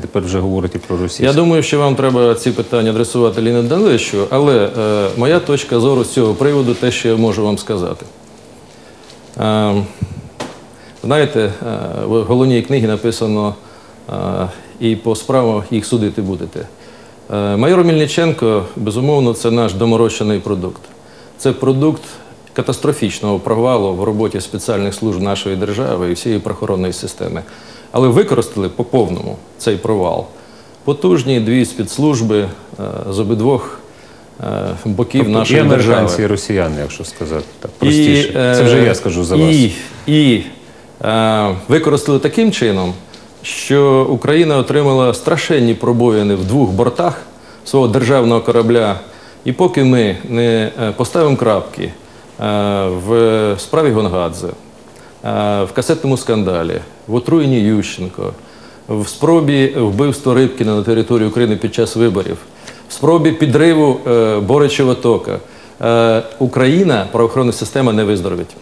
тепер вже говорить про російську. Я думаю, що вам треба ці питання адресувати Ліні Даниловичу, але е, моя точка зору з цього приводу те, що я можу вам сказати. Е, знаєте, е, в головній книгі написано е, і по справам їх судити будете. Е, майор Мільниченко, безумовно, це наш доморощений продукт. Це продукт катастрофічного провалу в роботі спеціальних служб нашої держави і всієї правоохоронної системи. Але використали по повному цей провал. Потужні дві спецслужби е, з обидвох е, боків Тобто нашої і американці, і росіяни, якщо сказати так простіше. е, Це вже я скажу за вас. І, і е, використали таким чином, що Україна отримала страшенні пробоїни в двох бортах свого державного корабля. І поки ми не поставимо крапки в справі Гонгадзе, е, в касетному скандалі, в отруєнні Ющенко, в спробі вбивства Рибкіна на території України під час виборів, в спробі підриву е, Боричева тока, е, Україна, правоохоронна система не виздоровить.